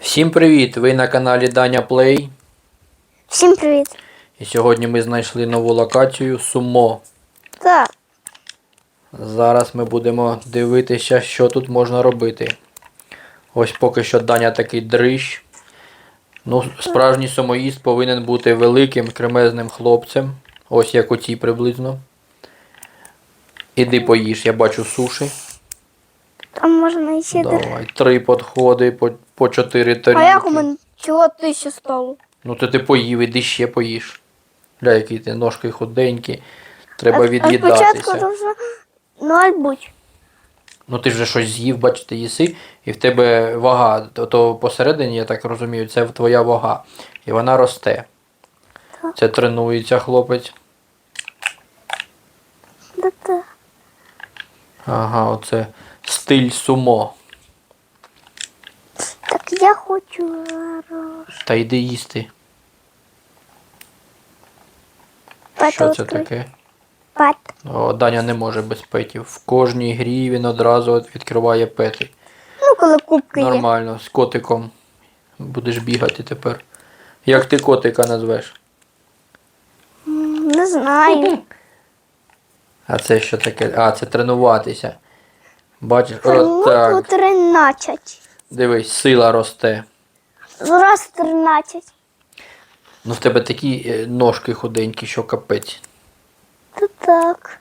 Всім привіт! Ви на каналі Даня Плей. Всім привіт. І сьогодні ми знайшли нову локацію Сумо. Так, Зараз ми будемо дивитися, що тут можна робити. Ось поки що Даня такий дрищ. Ну, справжній сумоїст повинен бути великим кремезним хлопцем. Ось як оці приблизно. Іди поїж, я бачу суші. там можна ще Давай. Три підходи по, по чотири тарілки. А як у мене чого тисячу столу? Ну то ти поїв, іди ще поїш. Гля, які ти ножки худенькі. Треба А- А від'їдатися. спочатку дуже ноль будь. Ну ти вже щось з'їв, бачите, їси, і в тебе вага. То, то посередині, я так розумію, це твоя вага. І вона росте. Так. Це тренується хлопець. Да-да. Ага, оце стиль сумо. Я хочу зараз. Та йди їсти. Що це таке? Пет. О, Даня не може без петів. В кожній грі він одразу відкриває пети. Ну, коли кубки є. Нормально, з котиком будеш бігати тепер. Як ти котика назвеш? Не знаю. А це що таке? А, це тренуватися. Бачиш, отак. 13. Дивись, сила росте. Зараз 13. Ну в тебе такі е, ножки худенькі, що капець. Та так.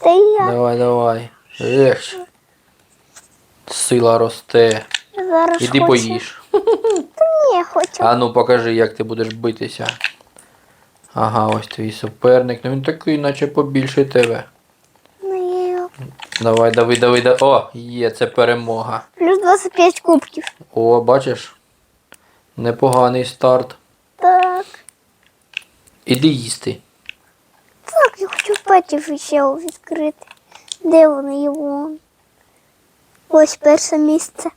Це я. Давай, давай. Ех. Сила росте. Зараз Іди хочу. поїж. Ні, хочу. А ну покажи, як ти будеш битися. Ага, ось твій суперник. Ну він такий, наче побільше тебе. Давай, давай, давай, давай. О, є, це перемога. Плюс 25 кубків. О, бачиш? Непоганий старт. Так. Іди їсти. Так, я хочу петів ще відкрити. Де вони вон? Ось перше місце.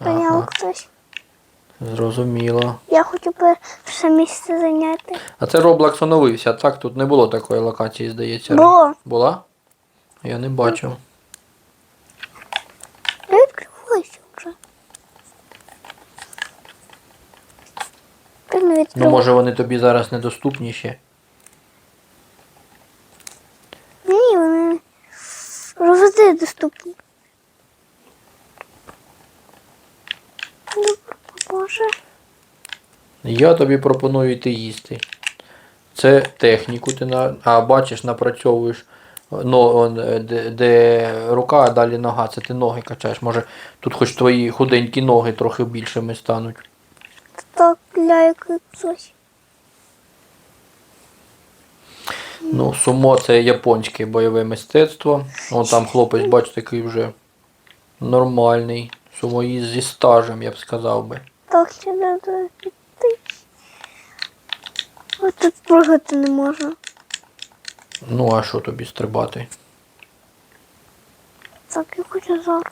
Зайняв Ага. хтось. Зрозуміло. Я хочу перше місце зайняти. А це Roblox оновився, так? Тут не було такої локації, здається. Було. Була? Я не бачив. Я вже. Ти не Ну, може вони тобі зараз недоступні ще. Ні, вони завжди доступні. Боже. Я тобі пропоную йти їсти. Це техніку ти на. А, бачиш, напрацьовуєш. Но, он, е, де, де рука, а далі нога. Це ти ноги качаєш. Може тут хоч твої худенькі ноги трохи більшими стануть. Так, щось. Ну, сумо це японське бойове мистецтво. Вон там хлопець, бач, такий вже нормальний. Сумоїст зі стажем, я б сказав би. Так, ще треба піти. Ось тут пригати не можна. Ну, а що тобі стрибати? Так, я хочу зараз.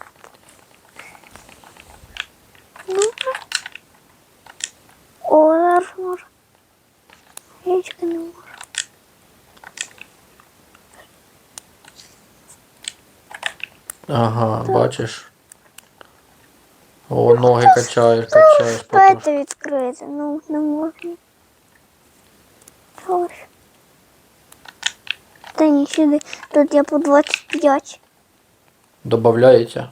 Добре. О, зараз можу. Яичко не можу. Ага, бачиш. О, ноги качаєш, качаєш. потім. Пети відкрити, ну не можна. Ось. Та ні, сюди. Тут я по 25. Добавляється.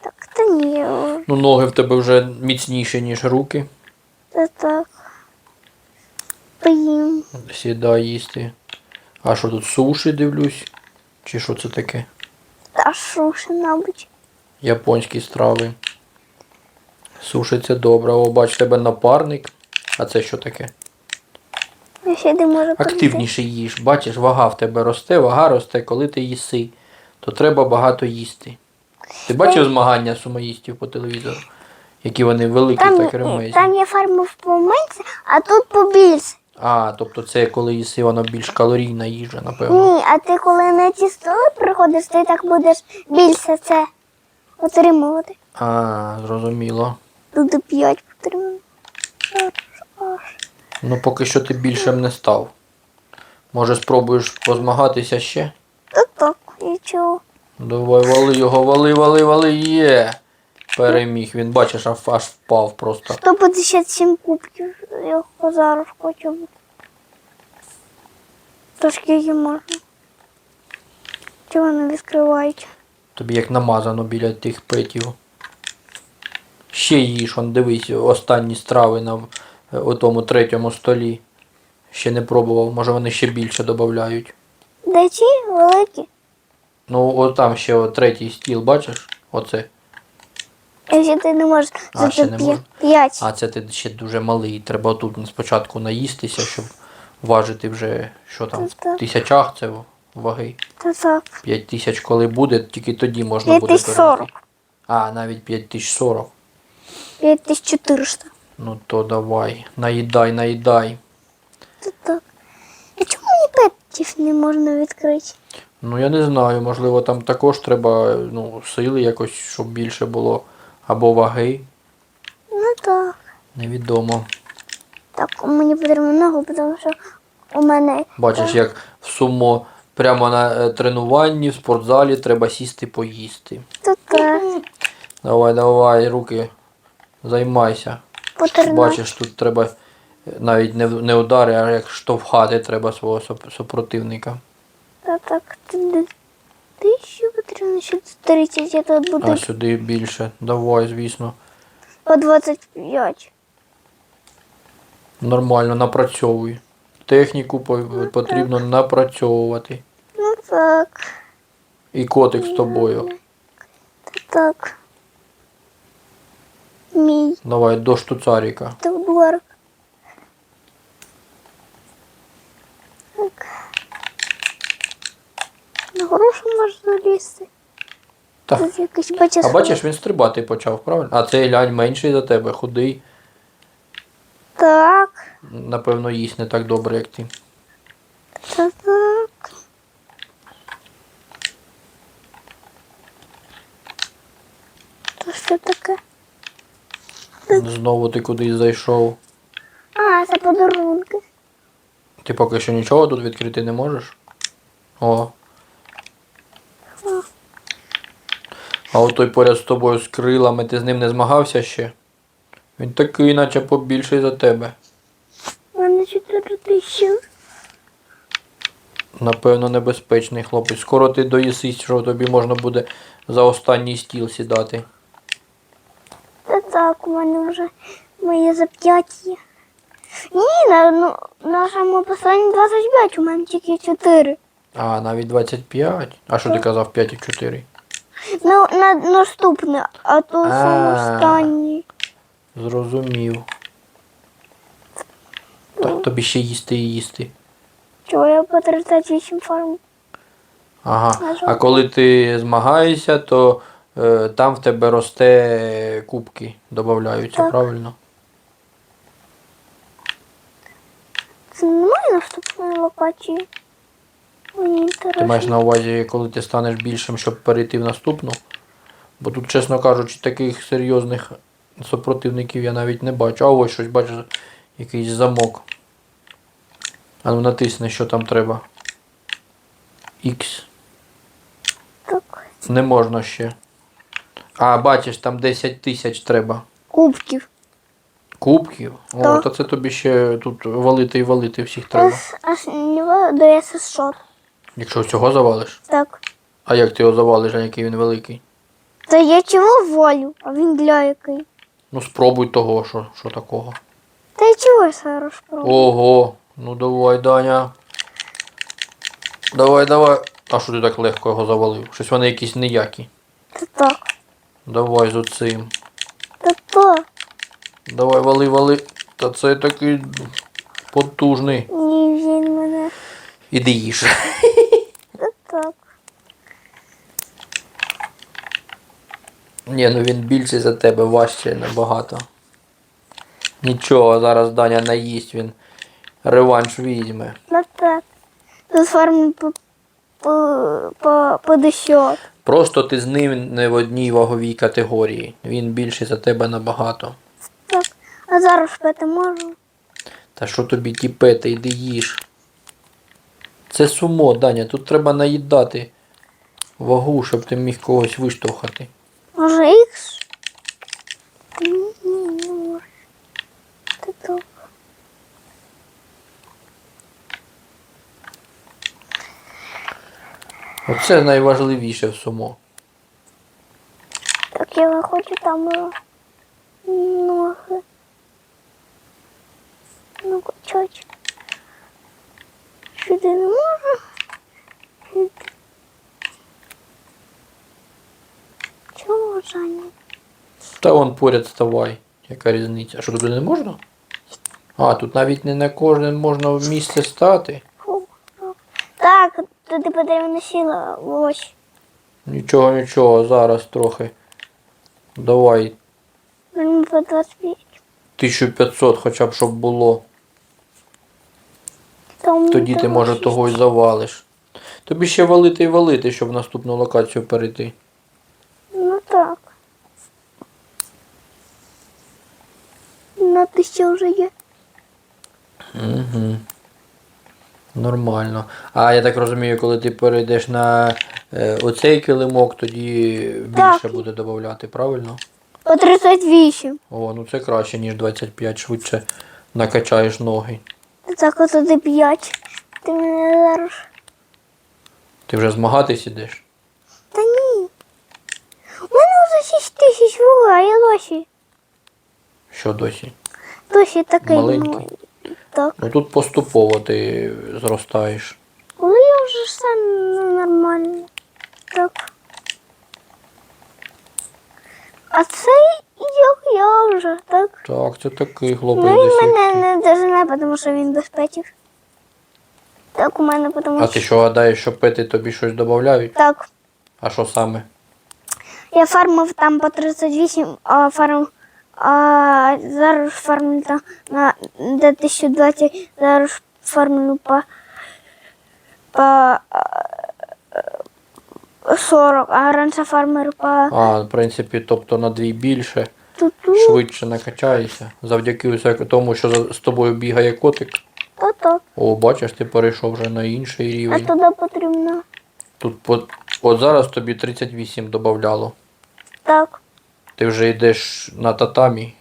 Так, та ні. Ну, ноги в тебе вже міцніші, ніж руки. Та так. Поїм. Сідай їсти. А що тут суші дивлюсь? Чи що це таке? Та шуші, мабуть. Японські страви. Суші це добре. О, бач, тебе напарник. А це що таке? Я ще не можу. Активніше їж. Бачиш, вага в тебе росте, вага росте, коли ти їси. То треба багато їсти. Ти бачив змагання сумоїстів по телевізору? Які вони великі та Там, кремезні. там є фарма поменше, а тут побільше. А, тобто це коли їси, воно більш калорійна їжа, напевно. Ні, а ти коли на ці столи приходиш, ти так будеш більше це отримувати. А, зрозуміло. Туди п'ять потрібно. Ну поки що ти більшим не став. Може спробуєш позмагатися ще? Та так, нічого. Давай вали його, вали, вали, вали, є. переміг. Він, бачиш, аж аж впав просто. 157 кубків. Я зараз хочу. То скільки можна? Чого не відкривають? Тобі як намазано біля тих петів. Ще їж, он дивись, останні страви на е, у тому третьому столі. Ще не пробував, може вони ще більше додають. Де ці великі? Ну, от там ще от третій стіл, бачиш? Оце. Якщо ти не можеш А, ще не можу. п'ять. А це ти ще дуже малий. Треба тут спочатку наїстися, щоб важити вже, що там, в тисячах це ваги. Та так. 5 тисяч коли буде, тільки тоді можна буде 5040. А, навіть 5040. 5400. Ну то давай. Наїдай, наїдай. Так. А чому мені петів не можна відкрити? Ну я не знаю, можливо, там також треба ну, сили якось, щоб більше було. Або ваги. Ну так. Невідомо. Так, мені потрібно ногу, тому що у мене. Бачиш, як в сумо прямо на е, тренуванні в спортзалі треба сісти поїсти. Так. Давай, давай, руки, займайся. По 13. Бачиш, тут треба е, навіть не, не удари, а як штовхати треба свого супротивника. Та так. Ти- Тисячу потрібно ще 30, я тут буду А сюди більше. Давай, звісно. по 25. Нормально напрацьовуй. Техніку по- потрібно напрацьовувати. Ну так. І котик з тобою. Та так. Мій Давай до штуцаріка. Теодор. Так. На грошу можна залізти. Так. Тут якийсь бачиш. А бачиш, він стрибати почав, правильно? А цей лянь менший за тебе, худий. Так. Напевно, їсть не так добре, як ти. Та так. То що таке? Знову ти кудись зайшов. А, це подарунки. Ти поки що нічого тут відкрити не можеш? О. А от той поряд з тобою з крилами, ти з ним не змагався ще? Він такий, наче побільший за тебе. У мене 4 тисячі. Напевно, небезпечний хлопець. Скоро ти доїсись, що тобі можна буде за останній стіл сідати. Та так, у мене вже моє зап'яття. Ні, на, ну, на самому останній 25, у мене тільки 4. А, навіть 25. А що ти казав 5 і 4? Ну, на наступне, а то саме останній. Зрозумів. Так тобі ще їсти і їсти. Чого я по 38 фарм? Ага. А коли ти змагаєшся, то там в тебе росте кубки, додаються, правильно? Це немає наступної локації. Мені Ти маєш на увазі, коли ти станеш більшим, щоб перейти в наступну. Бо тут, чесно кажучи, таких серйозних супротивників я навіть не бачу. А ось щось, бачиш, якийсь замок. А ну натисни, що там треба. X. Так. Не можна ще. А, бачиш, там 10 тисяч треба. Кубків. Кубків? О, Так. то це тобі ще тут валити і валити всіх треба. Аж, аж не до СС Якщо всього завалиш. Так. А як ти його завалиш, а який він великий? Та я чого волю, а він для який. Ну спробуй того, що, що такого. Та й чого я зараз пробую? Ого, ну давай, Даня. Давай, давай. А що ти так легко його завалив? Щось вони якісь ніякі. Та так. Давай з оцим. Та то. Давай, вали, вали. Та це такий потужний. Ні, він мене. Іди їж. Та так. Ні, ну він більший за тебе, важче набагато. Нічого, зараз Даня наїсть, він реванш візьме. Так. Тут фарм по, по, десят. Просто ти з ним не в одній ваговій категорії. Він більший за тебе набагато. Так. А зараз пити можу. Та що тобі ті пети, йди їж. Це сумо, Даня, тут треба наїдати вагу, щоб ти міг когось виштовхати. Може ікс? Оце найважливіше в сумо. Так я хочу там ноги. Ну, качать. Сюди не можу. Чого Жаня? Та вон поряд ставай. Яка різниця? А що туди не можна? А, тут навіть не на кожен можна в місце стати. Туди потрібно сіла ось. Нічого, нічого, зараз трохи. Давай Мені по 25. 1500 хоча б щоб було. Там Тоді ти може шість. того й завалиш. Тобі ще валити і валити, щоб в наступну локацію перейти. Ну так. На тисяча вже є. Угу. Нормально. А я так розумію, коли ти перейдеш на е, оцей килимок, тоді більше Так. буде додати, правильно? По 38. О, ну це краще, ніж 25, швидше накачаєш ноги. Так от туди 5. Ти мене зараз. Ти вже змагатись ідеш? Та ні. У мене вже 6 тисяч вуга, а я досі. Що досі? Досі такий. Маленький. Ну, Так. Ну тут поступово ти зростаєш. Коли я вже все ну, нормально. Так. А цей як я вже, так? Так, це такий хлопець. Ну він мене не дожене, тому що він безпечив. Так у мене, тому А ти що гадаєш, що пити тобі щось додають? Так. А що саме? Я фармив там по 38, а фарм. А зараз фармлю там на до 1020, зараз фармлю по, по а, 40, а раніше фармив по А, в принципі, тобто на дві більше, туту. швидше накачаєшся. Завдяки усяк- тому, що з тобою бігає котик. Та так. О, бачиш, ти перейшов вже на інший А рівень. туди потрібно. Тут по, от зараз тобі 38 додавало. Так. Ти вже йдеш на татамі.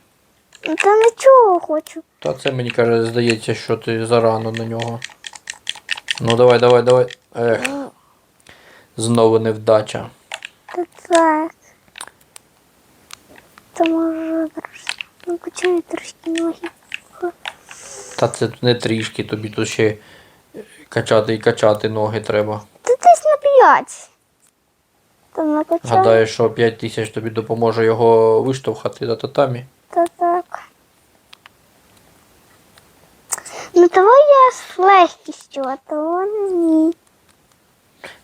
Ну, Та нічого хочу. Та це мені каже, здається, що ти зарано на нього. Ну давай, давай, давай. Ех, знову невдача. Та так. Та може трошки. Ну, качаю трошки ноги. Та це не трішки, тобі тут ще качати і качати ноги треба. Та десь на 5. Накачаю. Гадаєш, що 5 тисяч тобі допоможе його виштовхати на татамі. Та так. Ну того я з легкістю, а того ні.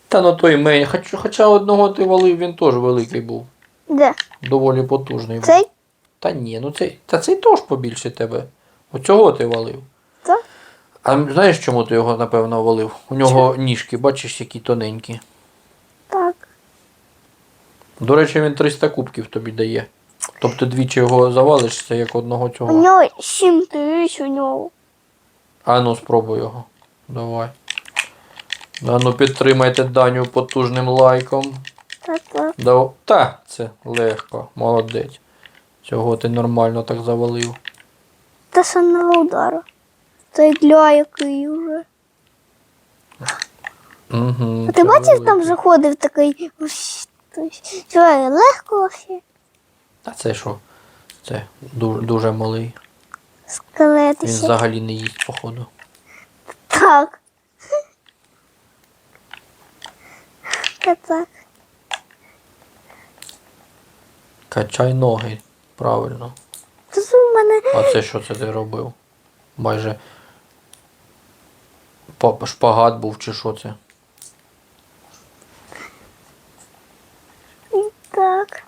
Та ну той мень, хоч, хоча одного ти валив, він теж великий був. Де? Доволі потужний був. Цей? Та ні, ну цей. Та цей теж побільше тебе. Оцього ти валив. Це? А знаєш, чому ти його, напевно, валив? У нього ніжки, бачиш, які тоненькі. До речі, він 300 кубків тобі дає. Тобто двічі його завалиш, це як одного У цього. нього 7 тисяч у нього. А ну спробуй його. Давай. А ну підтримайте Даню потужним лайком. Та так. Да, та, це легко, молодець. Цього ти нормально так завалив. Та самого удару. Той гля який вже. Угу, А ти бачив, там заходив такий. Той, легко вообще? А це що? Це дуже, дуже малий. Скелети Він взагалі не їсть, походу. Так. Та так. Качай ноги, правильно. Тут у мене А це що це ти робив? Майже шпагат був чи що це? Так.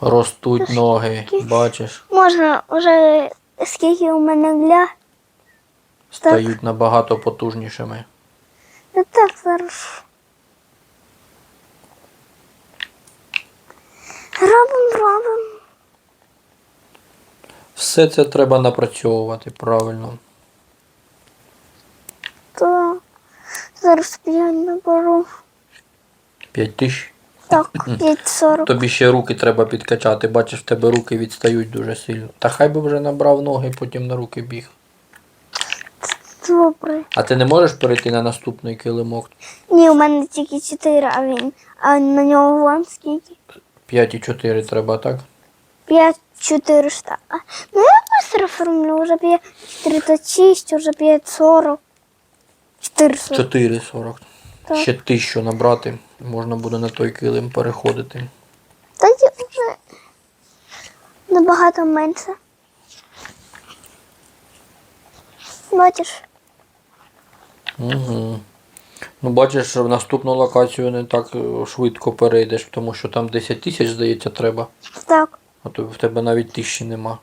Ростуть ноги, бачиш, Можна вже скільки у мене гля. стають набагато потужнішими. Та так зараз. Робимо, робимо. Все це треба напрацьовувати правильно. То Зараз п'ять наберу. П'ять тисяч? Так, 5,40. Тобі ще руки треба підкачати. Бачиш, в тебе руки відстають дуже сильно. Та хай би вже набрав ноги, потім на руки біг. Добре. А ти не можеш перейти на наступний килимок? Ні, у мене тільки 4, а він. А на нього вам скільки? 5,4 треба, так? 5,400. Ну я быстро формлю, вже 5,36, вже 5,40. 400. 4,40. Так. Ще тисячу набрати, можна буде на той килим переходити. Та й вже набагато менше. Бачиш? Угу. Ну, бачиш, в наступну локацію не так е, швидко перейдеш, тому що там 10 тисяч, здається, треба. Так. А то в тебе навіть тисячі нема.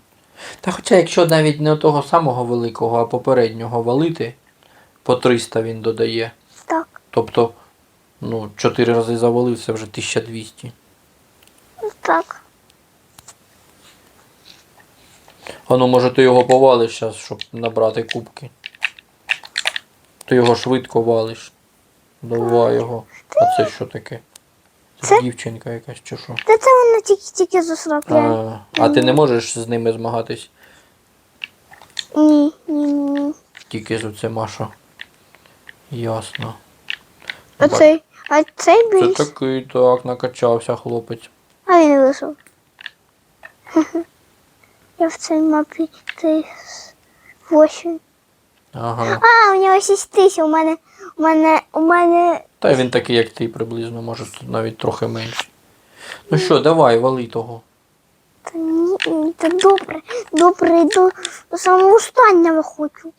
Та хоча, якщо навіть не того самого великого, а попереднього валити по 300 він додає. Так. Тобто, ну, 4 рази завалив, це вже 1200. Так. А ну, може ти його повалиш зараз, щоб набрати кубки. Ти його швидко валиш. Давай його. А це що таке? Це, Це- дівчинка якась чи що? Та це вона тільки-тільки заслабляє. А, а ти не можеш з ними змагатись? Ні, ні, ні, ні. Тільки з оце Маша. Ясно. А цей, а цей Це більш. такий, так, накачався хлопець. А він вийшов. Я в цій мапі цей 8. Ага. А, у нього 6 тисяч, у мене, у мене, у мене Та й він такий, як ти приблизно, може тут навіть трохи менше. Ну що, давай, вали того. Та ні, ні, та добре, добре, йду до самого останнього хочу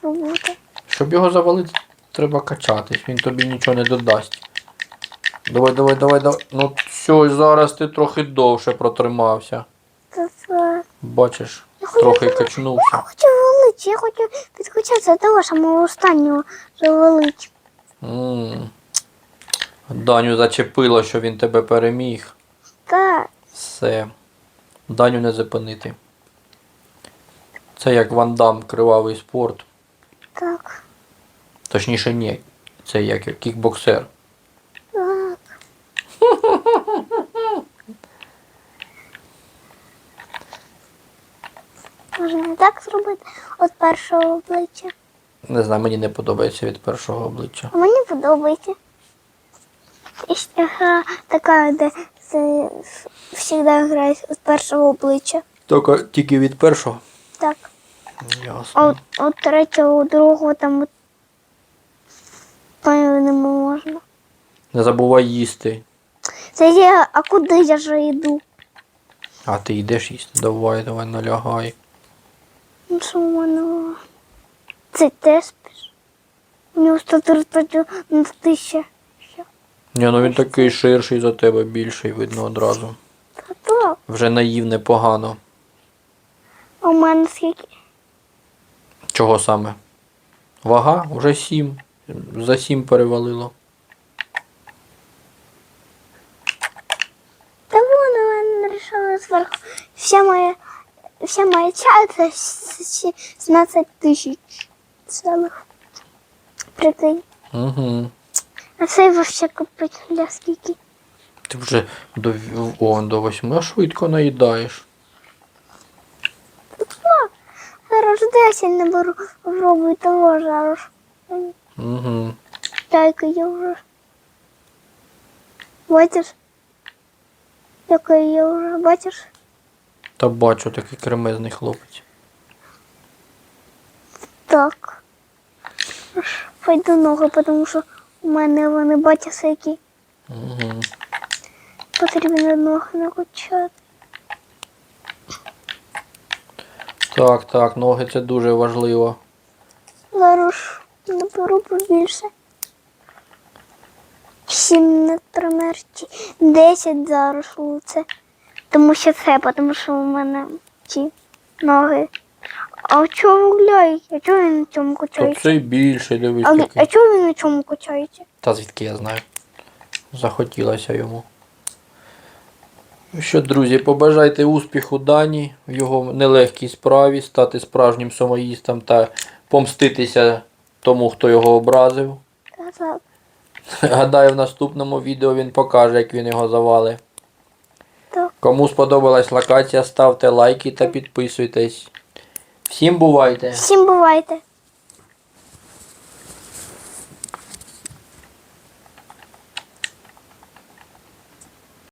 побути. Щоб його завалити, треба качатись, він тобі нічого не додасть. Давай, давай, давай, давай. Ну все, зараз ти трохи довше протримався. Бачиш, Я трохи завалити. качнувся. Я хочу валити, я хочу підкачатися до того самого останнього. М. Даню зачепило, що він тебе переміг. Так, Все. Даню не зупинити. Це як Ван Дам, кривавий спорт. так, Точніше, ні. Це як кікбоксер. так. Можна так зробити от першого обличчя. Не знаю, мені не подобається від першого обличчя. А мені подобається. І ще гра така, де це завжди грають від першого обличчя. Тільки, тільки від першого. Так. А от, от третього, другого там от, певно, не можна. Не забувай їсти. Це я, а куди я ж йду? А ти йдеш їсти. Давай, давай, налягай. Ну що воно? Це теж спиш. У нього 131 тисяча. Ні, ну він такий ширший за тебе, більший, видно одразу. Та так. Вже наїв непогано. А у мене скільки? Чого саме? Вага? Уже сім. За сім перевалило. Та вон у мене нарішала зверху. Вся моя, вся моя ча це 16 тисяч цілих. Прикинь. Угу. А цей вообще капець для скільки. Ти вже до, о, до восьми швидко наїдаєш. 10 не беру, пробую того зараз. Угу. Чайка я вже. Бачиш? Яка я вже, бачиш? Та бачу такий кремезний хлопець. Так. Пойду ноги, тому що у мене вони бачаться, які Угу. потрібно ноги накачати. Так, так, ноги це дуже важливо. Зараз наберу побільше. Сім, наприклад, чи 10 зараз лучше. Тому що це, тому що у мене ці ноги. А чого гуляє? А чого він на цьому качається? цей більший, дивись А, а чого він на чому качається? Та звідки я знаю. Захотілося йому. Ну що, друзі, побажайте успіху Дані в його нелегкій справі, стати справжнім самоїстом та помститися тому, хто його образив. Гадаю, в наступному відео він покаже, як він його завалив. Так. Кому сподобалась локація, ставте лайки та підписуйтесь. Всім бувайте! Всім бувайте.